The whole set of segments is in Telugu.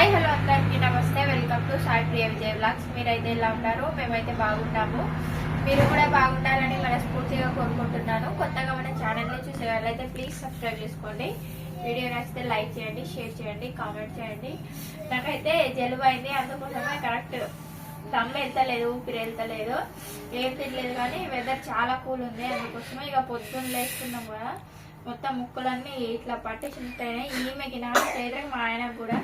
హాయ్ హలో అందరికీ నమస్తే. Welcome to Sai Priya Vijay vlogs మీరైతే ఎలా ఉన్నారు? మేమైతే బాగున్నాము. మీరు కూడా బాగుండాలని మనస్ఫూర్తిగా కోరుకుంటున్నాను. కొత్తగా మన ఛానల్ని చూసే వాళ్ళైతే ప్లీజ్ సబ్స్క్రైబ్ చేసుకోండి. వీడియో నచ్చితే లైక్ చేయండి షేర్ చేయండి కామెంట్ చేయండి. నాకైతే జలుబు అయింది అందుకోసమే కరెక్ట్ దమ్ వెళ్తలేదు ఊపిరి వెళ్తలేదు ఏం తినలేదు కానీ వెదర్ చాలా కూల్ ఉంది. అందుకోసమే ఇక పొద్దున్న లేస్తున్నాం కూడా మొత్తం ముక్కలన్నీ ఇట్లా పట్టేసి ఉంటాయి ఈమెకి నాకు చేద్దరికి మా ఆయనకు కూడా.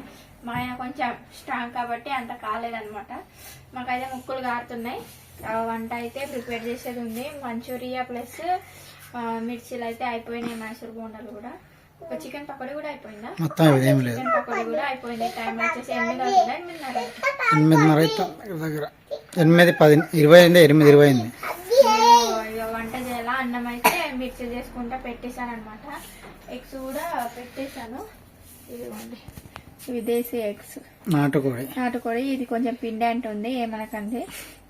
మా ఆయన కొంచెం స్ట్రాంగ్ కాబట్టి అంత కాలేదనమాట మాకైతే ముక్కులు గారుతున్నాయి ఆ వంట అయితే ప్రిపేర్ చేసేది ఉంది. మంచూరియా ప్లస్ మిర్చీలు అయితే అయిపోయినాయి మైసూర్ బోండాలు కూడా. ఒక చికెన్ పకోడీ కూడా అయిపోయిందా? చికెన్ పకోడీ కూడా అయిపోయింది. టైం వచ్చేసి ఎనిమిది ఎనిమిదిన్నర? ఎనిమిదిన్నర దగ్గర ఎనిమిది పది ఇరవై అయింది ఎనిమిది ఇరవై అయింది. వంట చేయాలా? అన్నం అయితే మిర్చి చేసుకుంటా పెట్టేశాను అనమాట ఎగ్స్ కూడా పెట్టేశాను. ఇదిగోండి. ఇవి దేశీ ఎగ్స్ నాటుకోడి. నాటుకోడి ఇది కొంచెం పిండి అంటుంది ఏమనకండి.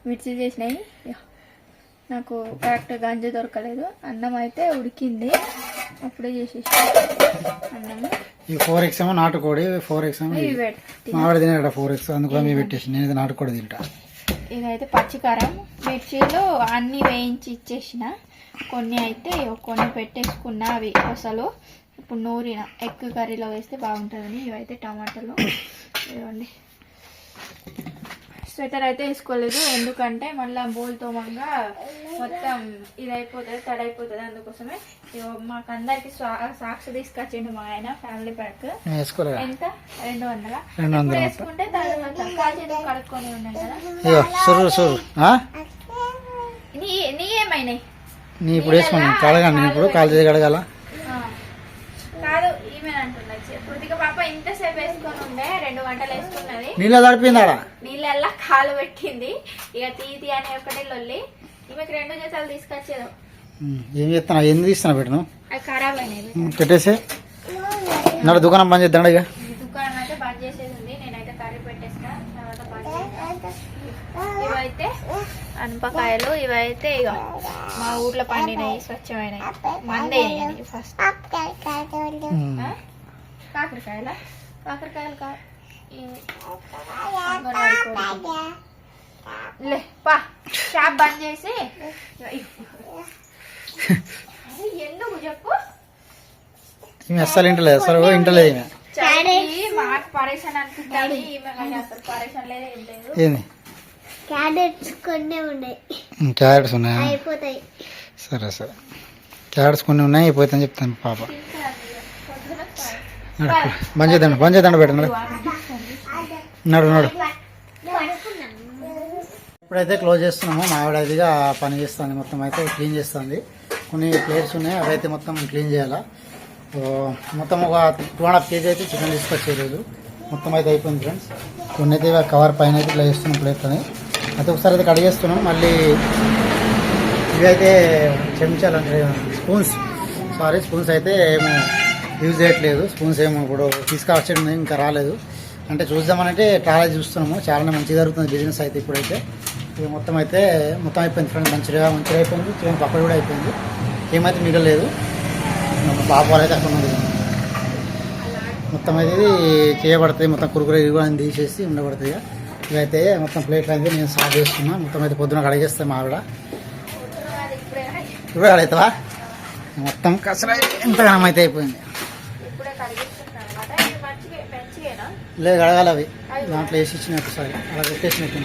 మిర్చి చేసినాయి. నాకు కరెక్ట్ గంజి దొరకలేదు. అన్నం అయితే ఉడికింది. అప్పుడే చేసేసి అన్నము. ఈ ఫోర్ ఎక్స్ ఏమో నాటుకోడి ఫోర్ ఎక్స్ ఏమో మామిడి తినేట ఫోర్ ఎక్స్ అందుకు మేము పెట్టేసి నేను ఇది నాటుకోడి తింటా. ఇదైతే పచ్చికారం. మిర్చీలు అన్ని వేయించి ఇచ్చేసిన. కొన్ని అయితే కొన్ని పెట్టేసుకున్న అవి అసలు. ఇప్పుడు నూరిన ఎగ్ కర్రీలో వేస్తే బాగుంటుందని ఇవైతే టమాటాలు. ఇవ్వండి స్వెటర్ అయితే వేసుకోలేదు. ఎందుకంటే మళ్ళీ బోల్ తోమంగా మొత్తం ఇది అయిపోతుంది తడైపోతుంది. అందుకోసమే మాకు అందరికి సాక్స్ తీసుకొచ్చిండు మా ఆయన ఫ్యామిలీ ప్యాక్. ఎంత? రెండు వందల. వేసుకుంటే తర్వాత కడుక్కొని ఉన్నాయి కదా. నీ ఏమైనాయి నీ ఇప్పుడు వేసుకున్నాను కడగాను నేను ఇప్పుడు కాలు చేసి కడగాల? నీళ్ళ నీళ్ళల్లా కాలు పెట్టింది. ఇక తీ తీ అనే ఒకటి లొల్లి. ఈమెకి రెండు జతలు తీసుకొచ్చేది. ఏం చేస్తున్నా ఎందుకు తీస్తున్నా పెట్టను పెట్టేసి. నాడు దుకాణం బంద్ చేద్దాం ఇక ఈ దుకాణం అయితే బంద్ చేసేది ఉంది నేనైతే కర్రీ పెట్టేస్తా తర్వాత బంద్ చేస్తా ఇవైతే అనపకాయలు ఇవైతే ఇక మా ఊర్లో పండినవి స్వచ్ఛమైనవి మందే ఫస్ట్. కాకరకాయల? కాకరకాయలు కా. లే పా షాప్ బంద్ చేసి. ఎందుకు చెప్పు? అస్సలు ఇంటలేదు అసలు ఇంటలేదు ఈమె. మాకు పరేషన్ ఈమె కానీ అసలు పరేషన్ లేదు ఏం లేదు. క్యారెట్స్ కొన్ని ఉన్నాయి. క్యారెట్స్ ఉన్నాయా? అయిపోతాయి. సరే సరే. క్యారెట్స్ కొన్ని ఉన్నాయి అయిపోతాయని చెప్తాను పాప. బంద్ చేద్దాం బంద్ చేద్దాం పెట్టండి నడు నడు. ఇప్పుడైతే క్లోజ్ చేస్తున్నాము. మా ఆవిడ ఇదిగా పని చేస్తుంది మొత్తం అయితే క్లీన్ చేస్తుంది. కొన్ని ప్లేట్స్ ఉన్నాయి అవి అయితే మొత్తం క్లీన్ చేయాలా. మొత్తం ఒక టూ అండ్ హాఫ్ కేజీ అయితే చికెన్ తీసుకొచ్చే రోజు మొత్తం అయితే అయిపోయింది ఫ్రెండ్స్. కొన్ని అయితే కవర్ పైన అయితే ఇట్లా వేస్తున్నాం ప్లేట్ అని అది ఒకసారి అయితే కడిగేస్తున్నాం మళ్ళీ ఇవైతే అయితే చెంచాలు అంటే స్పూన్స్. సారీ స్పూన్స్ అయితే ఏమో యూజ్ చేయట్లేదు. స్పూన్స్ ఏమో ఇప్పుడు తీసుకొచ్చింది ఇంకా రాలేదు. అంటే చూద్దామనంటే ట్రావెల్ చూస్తున్నాము. చాలా మంచిగా జరుగుతుంది బిజినెస్ అయితే ఇప్పుడైతే. ఇది మొత్తం అయితే మొత్తం అయిపోయింది ఫ్రెండ్ మంచిగా మంచిగా అయిపోయింది. చికెన్ పక్కన కూడా అయిపోయింది. ఏమైతే మిగలేదు బాబు అయితే అక్కడ ఉంది మొత్తం అయితే ఇది చేయబడుతుంది మొత్తం కురుకురే ఇవ్వాలని తీసేసి ఉండబడుతుంది ఇక. ఇవైతే మొత్తం ప్లేట్లు అయితే నేను సాఫ్ చేస్తున్నా మొత్తం అయితే పొద్దున కడిగేస్తాను మా ఆవిడ. ఇప్పుడే కడుగుతావా మొత్తం కసరా ఎంతగానం అయితే అయిపోయింది. లేదు కడగాలి అవి. దాంట్లో వేసి ఇచ్చిన ఒకసారి. అలా పెట్టేసినట్టు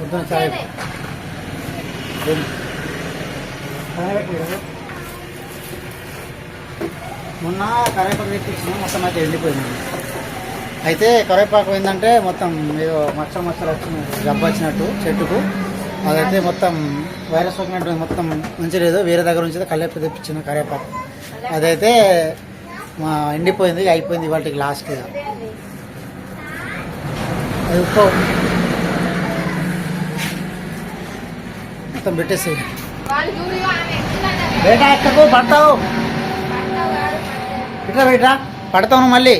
పొద్దున చాయ్ మొన్న కరేపాకు తెప్పించిన మొత్తం అయితే ఎండిపోయింది అయితే కరేపాకు ఏంటంటే మొత్తం ఏదో మచ్చలు మచ్చలు వచ్చిన జబ్బు వచ్చినట్టు చెట్టుకు అదైతే మొత్తం వైరస్ వచ్చినట్టు మొత్తం మంచి లేదు వేరే దగ్గర నుంచి అయితే కల్లేపు తెప్పించిన కరేపాకు అదైతే మా ఎండిపోయింది అయిపోయింది వాటికి లాస్ట్ అది ఉప్పు. మొత్తం పెట్టేసి బేటా ఎక్కకు? పడతావు? ఇట్లా బేటా? పడతావు మళ్ళీ.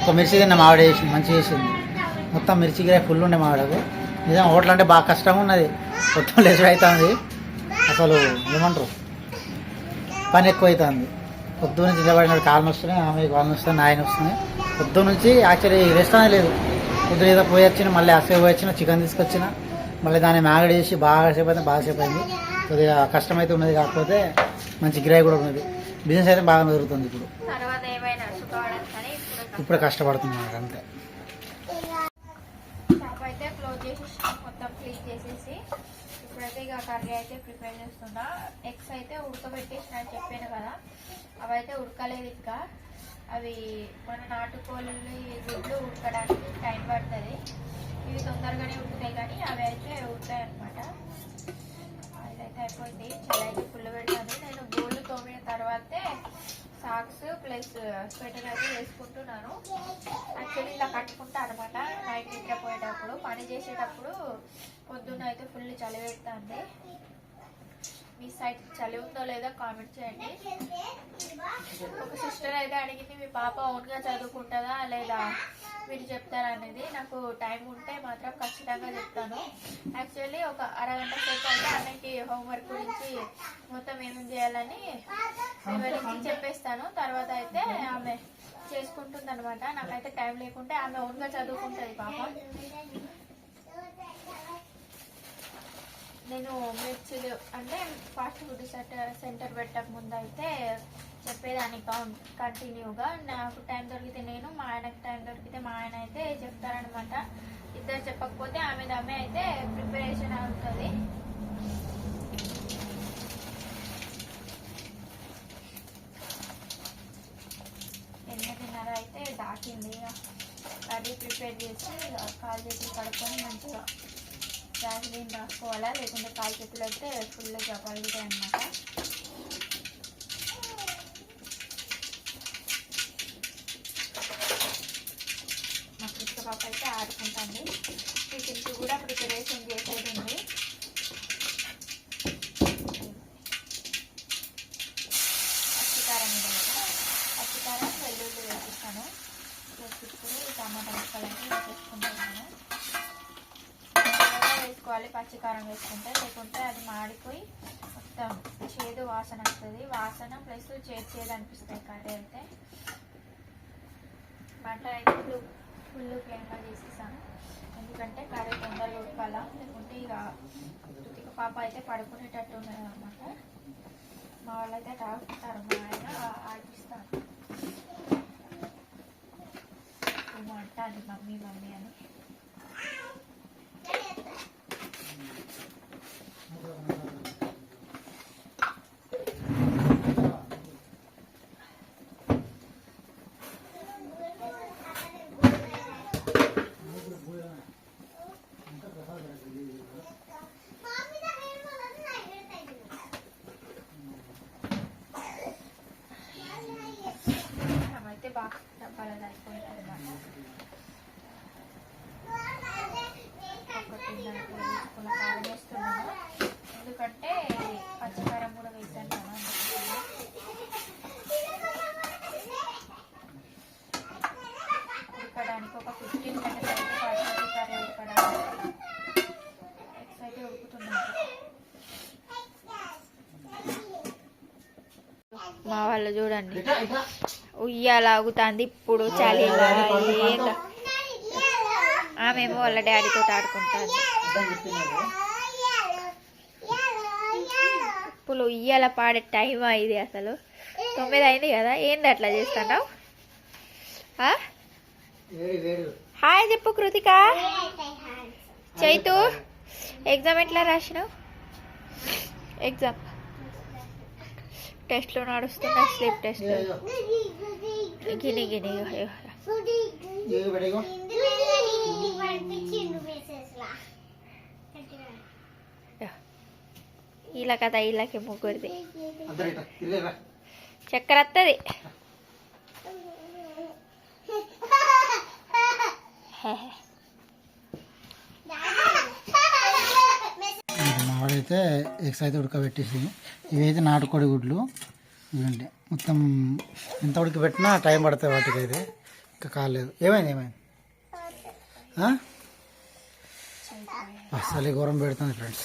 ఒక మిర్చి తిన్న మావిడ వేసింది మంచిగా వేసింది మొత్తం మిర్చి గిరాయి ఫుల్ ఉండే మావాడకు నిజం హోటల్ అంటే బాగా కష్టంగా ఉన్నది. మొత్తం లేచి అవుతుంది అసలు ఏమంటారు? పని ఎక్కువ అవుతుంది పొద్దు నుంచి నిలబడినాడు కాళ్ళు వస్తున్నాయి ఆమె కాళ్ళు వస్తున్నాయి ఆయన వస్తున్నాయి పొద్దు నుంచి యాక్చువల్లీ రెస్టారెంట్ లేదు. పొద్దున ఏదో పోయి వచ్చిన మళ్ళీ అసలు పోయి వచ్చిన చికెన్ తీసుకొచ్చిన. మళ్ళీ దాన్ని మ్యాగడ్ చేసి బాగా సేపు అయితే బాగా సేపు అయింది. కొద్దిగా కష్టమైతే ఉన్నది కాకపోతే మంచి గిరాయి కూడా ఉన్నది. బిజినెస్ అయితే బాగా జరుగుతుంది ఇప్పుడు. ఇప్పుడు కష్టపడుతున్నాను అంతే. ఇప్పుడైతే ఇక కర్రీ అయితే ప్రిపేర్ చేస్తున్నా. ఎగ్స్ అయితే ఉడకబెట్టేసిన అని చెప్పాను కదా అవి అయితే ఉడకలేదు ఇంకా. అవి మన నాటుకోళ్ళు గుడ్లు ఉడకడానికి టైం పడుతుంది ఇవి తొందరగానే ఉడుకుతాయి కానీ అవి అయితే అనమాట ఇదైతే అయిపోయింది. చాలా అయితే ఫుల్ పెడతాను నేను గోళ్ళు తోమిన తర్వాతే సాక్స్ ప్లస్ స్వెటర్ అయితే వేసుకుంటున్నాను. యాక్చువల్లీ ఇలా కట్టుకుంటా అనమాట నైట్ నిద్రపోయేటప్పుడు పని చేసేటప్పుడు పొద్దున్న అయితే ఫుల్ చలి పెడుతుంది. మీ సైడ్ చలి ఉందో లేదో కామెంట్ చేయండి. ఒక సిస్టర్ అయితే అడిగింది మీ పాప ఓన్గా చదువుకుంటుందా లేదా? మీరు చెప్తారా అనేది నాకు టైం ఉంటే మాత్రం ఖచ్చితంగా చెప్తాను. యాక్చువల్లీ ఒక అరగంట సేపు అయితే అన్నకి హోంవర్క్ గురించి మొత్తం ఏమేమి చేయాలని వివరించి చెప్పేస్తాను. తర్వాత అయితే ఆమె చేసుకుంటుంది అనమాట నాకైతే టైం లేకుంటే ఆమె ఓన్గా చదువుకుంటుంది పాప. నేను మిర్చిలు అంటే ఫాస్ట్ ఫుడ్ సెంటర్ సెంటర్ పెట్టక ముందు అయితే చెప్పేదాన్ని కౌంట్ కంటిన్యూగా నాకు టైం దొరికితే నేను మా ఆయనకు టైం దొరికితే మా ఆయన అయితే చెప్తారనమాట ఇద్దరు చెప్పకపోతే ఆమె దమ్మే అయితే ప్రిపరేషన్ అవుతుంది. ఎనిమిదిన్నర అయితే దాటింది ఇక. కర్రీ ప్రిపేర్ చేసి కాలు చేతులు కడుక్కొని మంచిగా గ్యాస్లీన్ రాసుకోవాలా లేకుంటే కాలు చేతులు అయితే ఫుల్గా పలుగుతాయి అన్నమాట మా కృష్ణ పాప అయితే ఆడుకుంటుంది టిఫిన్కి కూడా ప్రిపరేషన్ చేసేది ఉంది పచ్చికారం ఇదంతా పచ్చికారం వెల్లుల్లి వేసిస్తాను టమాటా ముక్కలన్నీ వేసేసుకుంటున్నాను. వేసుకోవాలి పచ్చికారం వేసుకుంటే. లేకుంటే అది మాడిపోయి మొత్తం చేదు వాసన వస్తుంది. వాసన ప్లస్ చేదు చేదు అనిపిస్తుంది కర్రీ అయితే. మంట అయితే ఫుల్ ఫుల్ ఫ్లేమ్గా చేసేసాను. ఎందుకంటే కర్రీ తొందరగా ఉడకాల. లేకుంటే ఇక కృతిక పాప అయితే పడుకునేటట్టు ఉన్నది అనమాట మా వాళ్ళైతే తాగుతారు. మా ఆయన ఆడిపిస్తారు. ఏమో అంటాను మమ్మీ మమ్మీ అని అయితే బాగా డబ్బాలలో అయిపోయింది అనమాట ఒకటిన్నర తీసుకున్న కారం వేస్తున్నాను ఎందుకంటే పచ్చికారం కూడా వేసాను కదా అందుకోసమే. ఉడకడానికి ఒక ఫిఫ్టీన్ మినిట్స్ అయితే పడుతుంది కర్రీ ఉడకడానికి ఎగ్స్ అయితే ఉడుకుతున్నాయి వాళ్ళు చూడండి. ఉయ్యాలాగుతుంది. ఇప్పుడు చలి ఆమెమో వాళ్ళ డాడీతో ఆడుకుంటుంది. ఇప్పుడు ఉయ్యాల పాడే టైం ఇది అసలు? తొమ్మిది అయింది కదా ఏంది అట్లా చేస్తున్నావు హాయ్ చెప్పు కృతిక. చైతు ఎగ్జామ్ ఎట్లా రాసినావు? ఎగ్జామ్ టెస్ట్లు నడుస్తున్నాయి స్లీప్ టెస్ట్లు. గిని గిని ఇలా కదా ఇలాకి ముగ్గురిది. చక్కెర వస్తుంది మావాడైతే ఎగ్స్ అయితే ఉడకబెట్టేసి ఇవైతే నాటుకోడి గుడ్లు. ఇవండి మొత్తం ఎంత ఉడకబెట్టినా టైం పడుతుంది వాటికి అయితే. ఇంకా కాలేదు. ఏమైంది ఏమైంది? ఆ? అసలు ఘోరం పెడుతుంది ఫ్రెండ్స్.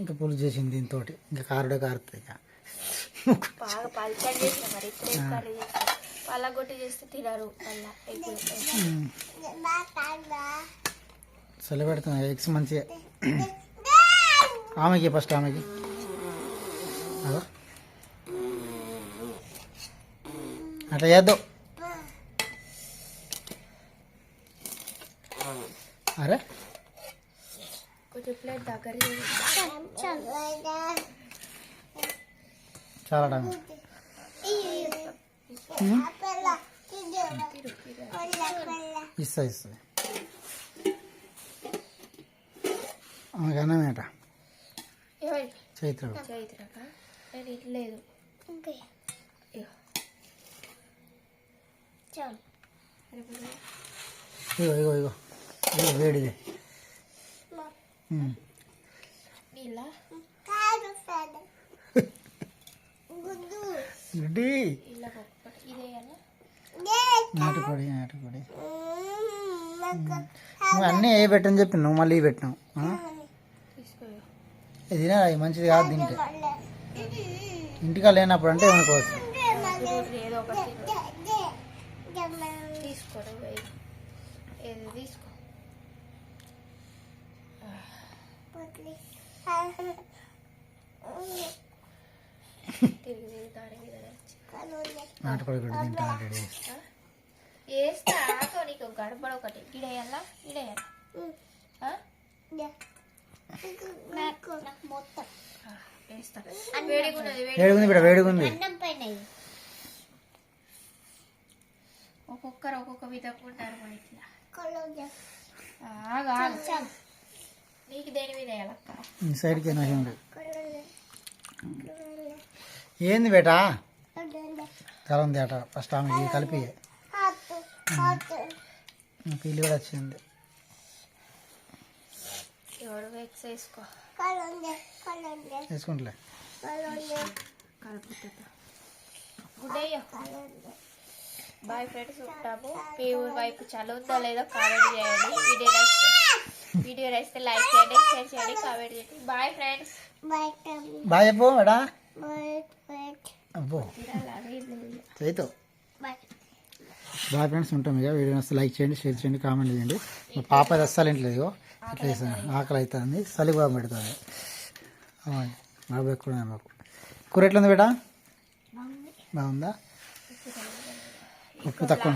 ఇంకా పులుసు చేసింది దీంతో ఇంకా కారుడే కారుతుంది ఇక. పళ్ళగొట్టి చేస్తే తినరు. మళ్ళా ఎక్కువ చలి పెడుతుంది ఎగ్స్ మంచిగా ఆమెకి ఫస్ట్ ఆమెకి. అదో. అట్లా చేద్దాం. అరే. కొంచెం ప్లేట్ దగ్గర చాలా టైం ఇస్తా ఇస్తా. ఆమెకి అన్నమేట చైత్ర ఇట్లేదు ఇగో. ఇగో ఇగో ఇగో. ఇగో వేడిది గుడ్డి. నాటుకోడి నాటుకోడి నువ్వు అన్నీ ఏ పెట్టని చెప్పి నువ్వు మళ్ళీ పెట్టినావు ఇది తినా ఇది మంచిది కాదు తింటే ఇంటికా లేనప్పుడు అంటే తెచ్చి. నాటుకోడి గుడ్డి తింటా రెడీ? వేస్తా నీకు గడపడ ఒకటి. ఇడేయాలా? ఇడేయాలా? వేడిగుంది బిడ్డ వేడిగుంది అన్నం పైన ఒక్కొక్కరు ఒక్కొక్క విధంగా ఉంటారు మన ఇట్లా. నీకు దేని మీద వేయాలక్క ఈ సైడ్కి నాకు ఉంది ఏంది బేటా? చాలా ఉంది అట ఫస్ట్ ఆమెకి కలిపి పీలు కూడా వచ్చింది. వెక్స్ వేసుకో వేసుకుంటలే. బాయ్ ఫ్రెండ్స్ ఉంటాము. మీ వైపు చలి. ఉందో లేదో కామెంట్ చేయండి. వీడియో నచ్చితే వీడియో నచ్చితే లైక్ చేయండి షేర్ చేయండి కామెంట్ చేయండి. Bye friends. బాయ్ అబ్బో చైతో బాయ్ ఫ్రెండ్స్ ఉంటాం ఇక. వీడియో వస్తే లైక్ చేయండి షేర్ చేయండి కామెంట్ చేయండి. మా పాప అది అస్సలు ఇంట్లేదు చేస్తాను ఆకలి అవుతుంది చలి పెడుతుంది. బాగా ఎక్కువ మాకు. కూర ఎట్లుంది బేటా? బాగుందా. ఉప్పు తక్కువ.